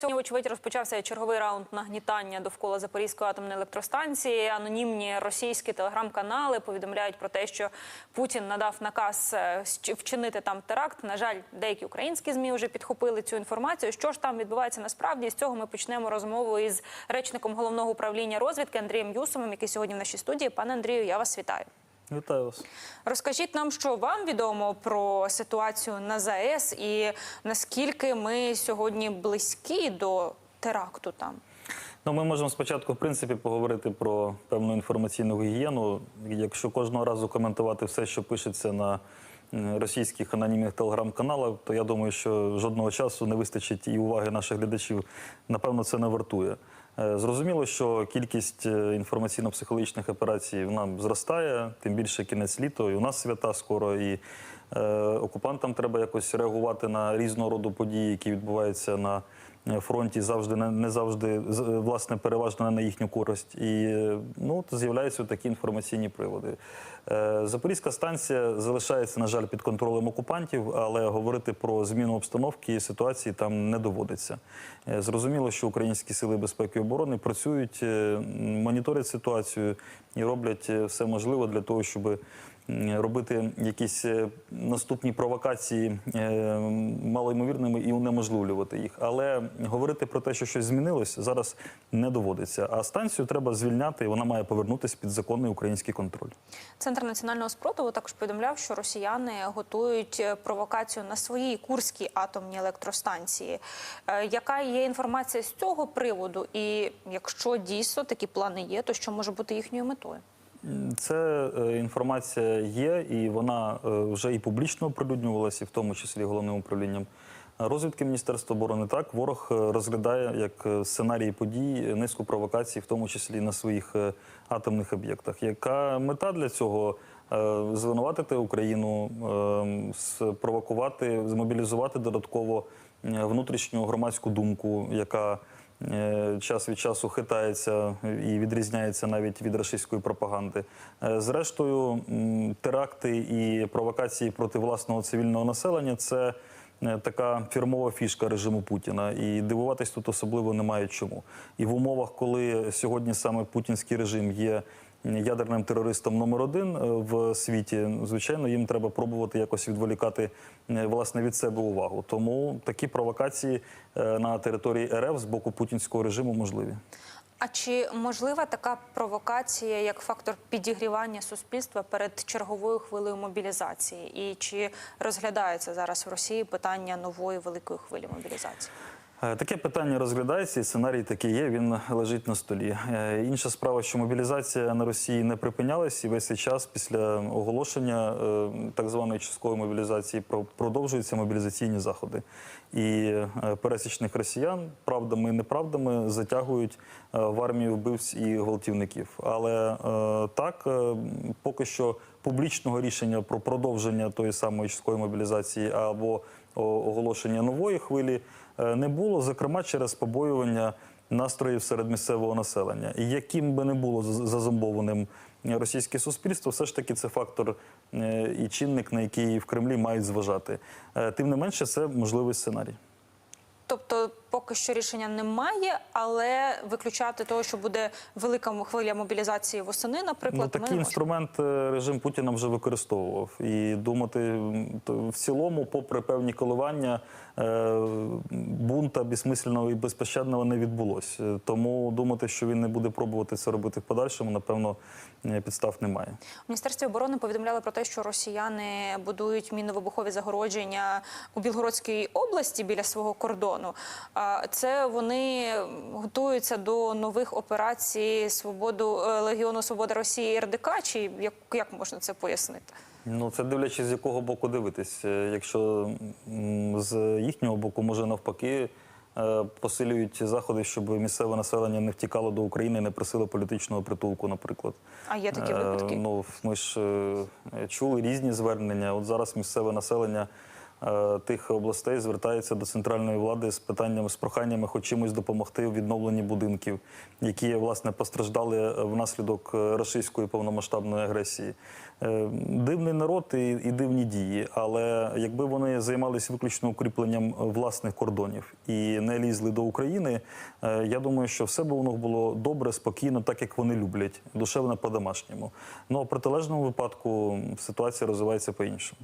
Сьогодні, вочевидь, розпочався черговий раунд нагнітання довкола Запорізької атомної електростанції. Анонімні російські телеграм-канали повідомляють про те, що Путін надав наказ е, вчинити там теракт. На жаль, деякі українські змі вже підхопили цю інформацію. Що ж там відбувається насправді? З цього ми почнемо розмову із речником головного управління розвідки Андрієм Юсовим, який сьогодні в нашій студії. Пане Андрію, я вас вітаю. Вітаю вас. Розкажіть нам, що вам відомо про ситуацію на ЗАЕС і наскільки ми сьогодні близькі до теракту там. Ну, ми можемо спочатку, в принципі, поговорити про певну інформаційну гігієну. Якщо кожного разу коментувати все, що пишеться на російських анонімних телеграм-каналах, то я думаю, що жодного часу не вистачить і уваги наших глядачів. Напевно, це не вартує. Е, Зрозуміло, що кількість е, інформаційно-психологічних операцій вона зростає, тим більше кінець літа, і у нас свята скоро, і е, окупантам треба якось реагувати на різного роду події, які відбуваються на фронті, завжди не, завжди власне переважно на їхню користь. І ну, з'являються такі інформаційні приводи. Е, Запорізька станція залишається, на жаль, під контролем окупантів, але говорити про зміну обстановки і ситуації там не доводиться. Е, Зрозуміло, що українські сили безпеки і оборони працюють, е, моніторять ситуацію і роблять все можливе для того, щоб м, робити якісь е, наступні провокації е, малоймовірними і унеможливлювати їх. Але говорити про те, що щось змінилось, зараз не доводиться. А станцію треба звільняти, і вона має повернутися під законний український контроль. Центр національного спротиву також повідомляв, що росіяни готують е, провокацію на своїй курській атомній електростанції. Яка є інформація з цього приводу? І якщо дійсно такі плани є, то що може бути їхньою метою? Це е, інформація є, і вона е, вже і публічно оприлюднювалася, і в тому числі головним управлінням розвідки Міністерства оборони. Так, ворог е, розглядає як сценарій подій низку провокацій, в тому числі на своїх атомних об'єктах. Яка мета для цього? Звинуватити Україну, е, спровокувати, змобілізувати додатково внутрішню громадську думку, яка час від часу хитається і відрізняється навіть від рашистської пропаганди. Е, Зрештою, теракти і провокації проти власного цивільного населення це. е, Така фірмова фішка режиму Путіна, і дивуватись тут особливо немає чому. І в умовах, коли сьогодні саме путінський режим є ядерним терористом номер один е, в світі, звичайно, їм треба пробувати якось відволікати е, власне від себе увагу. Тому такі провокації е, на території РФ з боку путінського режиму можливі. А чи можлива така провокація як фактор підігрівання суспільства перед черговою хвилею мобілізації? І чи розглядається зараз в Росії питання нової великої хвилі мобілізації? Е, Таке питання розглядається, і сценарій такий є. Він лежить на столі. Е, Інша справа, що мобілізація на Росії не припинялась, і весь цей час після оголошення е, так званої часткової мобілізації про- продовжуються мобілізаційні заходи. І пересічних росіян правдами і неправдами затягують в армію вбивць і гвалтівників. Але так, поки що публічного рішення про продовження тої самої часткової мобілізації або оголошення нової хвилі е, не було, зокрема через побоювання настроїв серед місцевого населення. І яким би не було зазомбованим російське суспільство, все ж таки це фактор е, і чинник, на який в Кремлі мають зважати. Е, Тим не менше, це можливий сценарій. Тобто, поки що рішення немає, але виключати того, що буде велика хвиля мобілізації восени, наприклад, Ну, такий інструмент е, режим Путіна вже використовував. І думати в цілому, попри певні коливання, е, бунта безсмисленного і безпощадного не відбулось. Е, Тому думати, що він не буде пробувати це робити в подальшому, напевно, підстав немає. У міністерстві оборони повідомляли про те, що росіяни будують мінно-вибухові загородження у Білгородській області біля свого кордону. Це вони готуються до нових операцій свободу е, Легіону Свобода Росії і РДК. Чи як, як можна це пояснити? Ну, це дивлячись, з якого боку дивитись. Е, Якщо з їхнього боку, може навпаки, е, посилюють заходи, щоб місцеве населення не втікало до України, не просило політичного притулку, наприклад. А є такі випадки? Ну, ми ж чули різні звернення. От зараз місцеве населення тих областей звертається до центральної влади з питаннями, з проханнями хоч чимось допомогти у відновленні будинків, які власне постраждали внаслідок е, російської повномасштабної агресії. Е, Дивний народ і, і дивні дії, але якби вони займалися виключно укріпленням власних кордонів і не лізли до України, е, я думаю, що все б воно було добре, спокійно, так як вони люблять, душевно по-домашньому. Ну а в протилежному випадку ситуація розвивається по-іншому.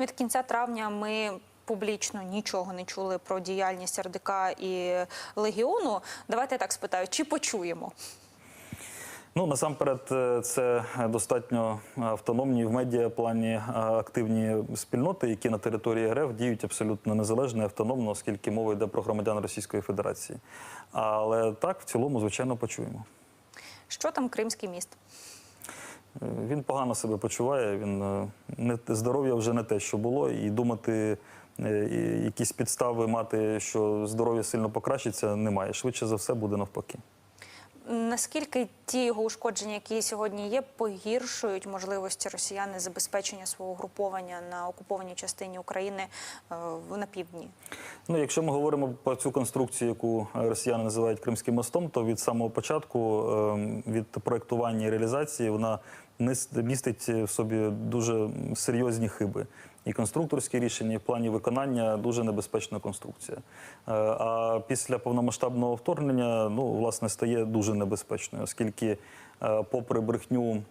Від кінця травня ми. Публічно нічого не чули про діяльність РДК і Легіону. Давайте я так спитаю, чи почуємо? Ну насамперед, е, це достатньо автономні в медіаплані е, активні спільноти, які на території РФ діють абсолютно незалежно і автономно, оскільки мова йде про громадян Російської Федерації. Але так, в цілому, звичайно, почуємо. Що там Кримський міст? Е, Він погано себе почуває. Він е, не здоров'я вже не те, що було, і думати. е, і Якісь підстави мати, що здоров'я сильно покращиться, немає. Швидше за все буде навпаки. Наскільки ті його ушкодження, які сьогодні є, погіршують можливості росіяни забезпечення свого угруповання на окупованій частині України е, на півдні? Ну, якщо ми говоримо про цю конструкцію, яку е, росіяни називають Кримським мостом, то від самого початку, е, від проектування і реалізації, вона містить в собі дуже серйозні хиби. І конструкторські рішення, і в плані виконання дуже небезпечна конструкція. Е, А після повномасштабного вторгнення, ну, власне, стає дуже небезпечною, оскільки, е, попри брехню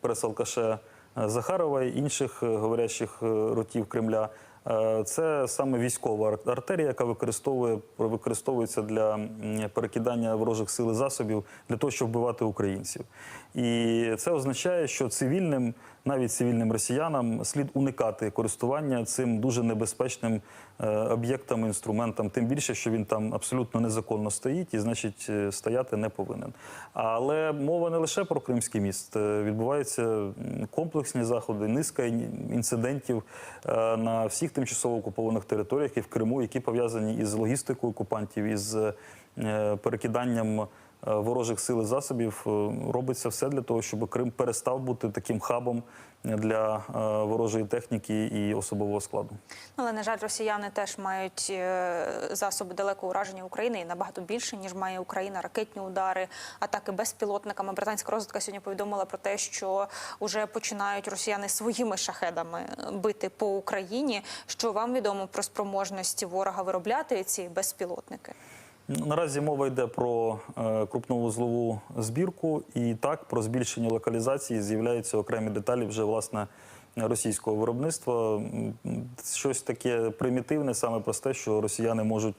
прес-алкаше е, Захарова і інших говорящих ротів Кремля, Це саме військова ар- артерія, яка використовує використовується для перекидання ворожих сил і засобів для того, щоб вбивати українців. І це означає, що цивільним, навіть цивільним росіянам, слід уникати користування цим дуже небезпечним е, об'єктом, інструментом. Тим більше, що він там абсолютно незаконно стоїть і, значить, е, стояти не повинен. Але мова не лише про Кримський міст. Е, Відбуваються комплексні заходи, низка інцидентів е, на всіх тимчасово окупованих територіях і в Криму, які пов'язані із логістикою окупантів, із е, перекиданням. Е, Ворожих сил і засобів Е, робиться все для того, щоб Крим перестав бути таким хабом для е, ворожої техніки і особового складу. Але на жаль, росіяни теж мають засоби далекого ураження України і набагато більше ніж має Україна. Ракетні удари, атаки безпілотниками. Британська розвідка сьогодні повідомила про те, що вже починають росіяни своїми шахедами бити по Україні. Що вам відомо про спроможності ворога виробляти ці безпілотники? Наразі мова йде про е, крупновузлову збірку, і так про збільшення локалізації з'являються окремі деталі вже власне російського виробництва. Щось таке примітивне, саме просте, що росіяни можуть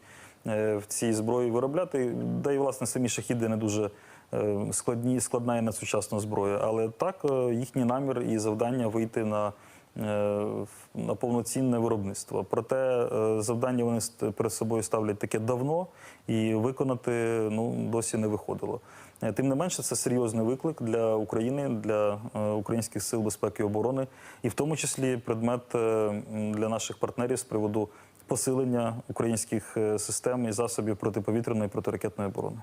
е, в цій зброї виробляти. Да і власне самі шахіди не дуже е, складні, складна і надсучасна зброя. Але так їхній намір і завдання вийти на на повноцінне виробництво. Проте е, завдання вони перед собою ставлять таке давно і виконати ну, досі не виходило. Е, Тим не менше, це серйозний виклик для України, для е, українських сил безпеки і оборони, і в тому числі предмет е, для наших партнерів з приводу посилення українських е, систем і засобів протиповітряної протиракетної оборони.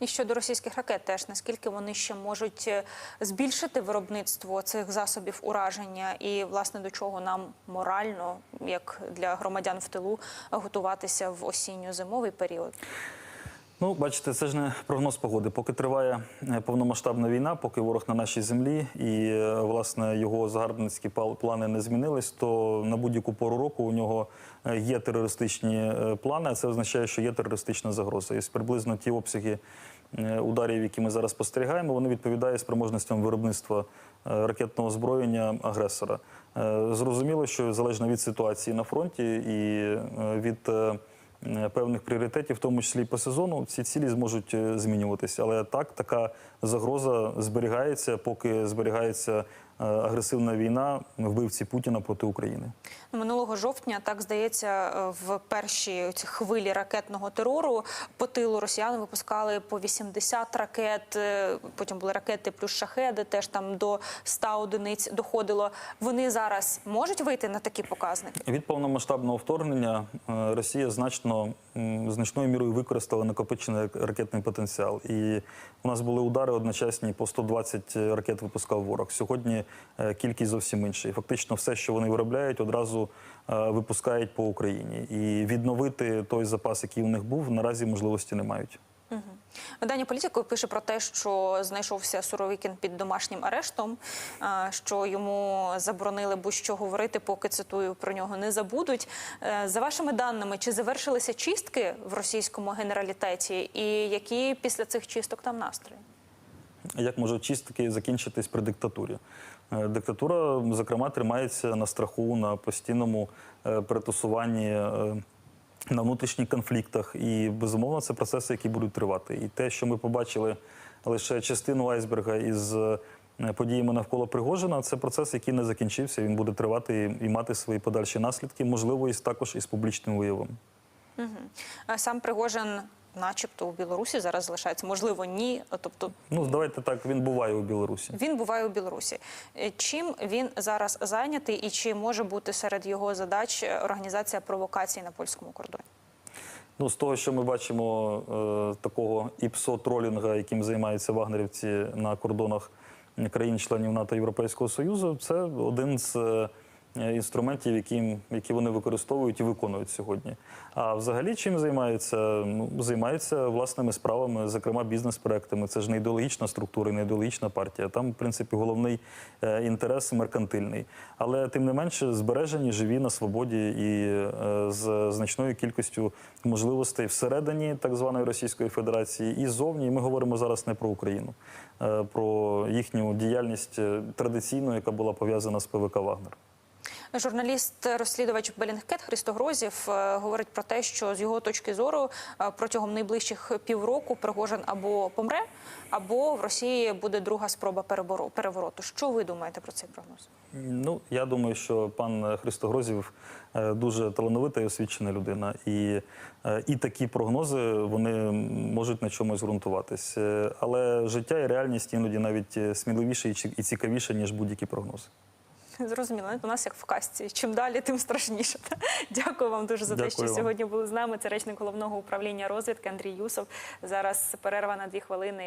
І щодо російських ракет, теж наскільки вони ще можуть е, збільшити виробництво цих засобів ураження, і власне до чого нам морально, як для громадян в тилу, готуватися в осінньо-зимовий період? Ну, бачите, це ж не прогноз погоди. Поки триває е, повномасштабна війна, поки ворог на нашій землі і е, власне його загарбницькі плани не змінились, то на будь-яку пору року у нього е, є терористичні плани. А це означає, що є терористична загроза. І приблизно ті обсяги ударів, які ми зараз спостерігаємо, вони відповідають спроможностям виробництва ракетного озброєння агресора. Зрозуміло, що залежно від ситуації на фронті і від певних пріоритетів, в тому числі і по сезону, ці цілі зможуть е, змінюватися. Але так, така загроза зберігається, поки зберігається е, агресивна війна вбивці Путіна проти України. Минулого жовтня, так здається, е, в першій хвилі ракетного терору по тилу росіяни випускали по 80 ракет. е, Потім були ракети плюс шахеди, теж там до 100 одиниць доходило. Вони зараз можуть вийти на такі показники? Від повномасштабного вторгнення е, Росія значно значною мірою використали накопичений ракетний потенціал. І у нас були удари одночасні по 120 ракет випускав ворог. Сьогодні е, кількість зовсім інша. І фактично все, що вони виробляють, одразу е, випускають по Україні. І відновити той запас, який у них був, наразі можливості не мають. Видання політико пише про те, що знайшовся Суровікін під домашнім арештом, е, що йому заборонили будь-що говорити, поки цитую про нього не забудуть. Е, За вашими даними, чи завершилися чистки в російському генералітеті, і які після цих чисток там настрої? Як можуть чистки закінчитись при диктатурі? Е, Диктатура, зокрема, тримається на страху, на постійному е, перетусуванні, е, на внутрішніх конфліктах. І безумовно це процеси, які будуть тривати. І те, що ми побачили лише частину айсберга із подіями навколо Пригожина, це процес, який не закінчився. Він буде тривати і- і мати свої подальші наслідки, можливо, із також із публічним виявом. Е, Сам Пригожин, начебто, у Білорусі зараз залишається, можливо, ні. Тобто Ну, давайте так, він буває у Білорусі. Він буває у Білорусі. Е, Чим він зараз зайнятий, і чи може бути серед його задач е, організація провокацій на польському кордоні? Ну, з того, що ми бачимо е, такого іпсо-тролінга, яким займаються вагнерівці на кордонах країн-членів НАТО і Європейського Союзу, це один з е, інструментів, які, які вони використовують і виконують сьогодні. А взагалі чим займаються? Ну, займаються власними справами, зокрема бізнес-проектами. Це ж не ідеологічна структура, не ідеологічна партія. Там, в принципі, головний е, інтерес меркантильний. Але тим не менше збережені, живі на свободі і е, з значною кількістю можливостей всередині так званої Російської Федерації і зовні. І ми говоримо зараз не про Україну, е, про їхню діяльність е, традиційну, яка була пов'язана з ПВК Вагнер. Журналіст-розслідувач Белінгкет Христо Грозів е, говорить про те, що з його точки зору е, протягом найближчих півроку Пригожин або помре, або в Росії буде друга спроба перевороту. Що ви думаєте про цей прогноз? Ну, я думаю, що пан Христогрозів е, дуже талановита і освічена людина. І, і такі прогнози вони можуть на чомусь ґрунтуватись. Але життя і реальність іноді навіть сміливіше і цікавіше, ніж будь-які прогнози. Зрозуміло, у нас як в касті. Чим далі, тим страшніше. Дякую вам дуже за те, що сьогодні були з нами. Це речник головного управління розвідки Андрій Юсов. Зараз перерва на дві хвилини.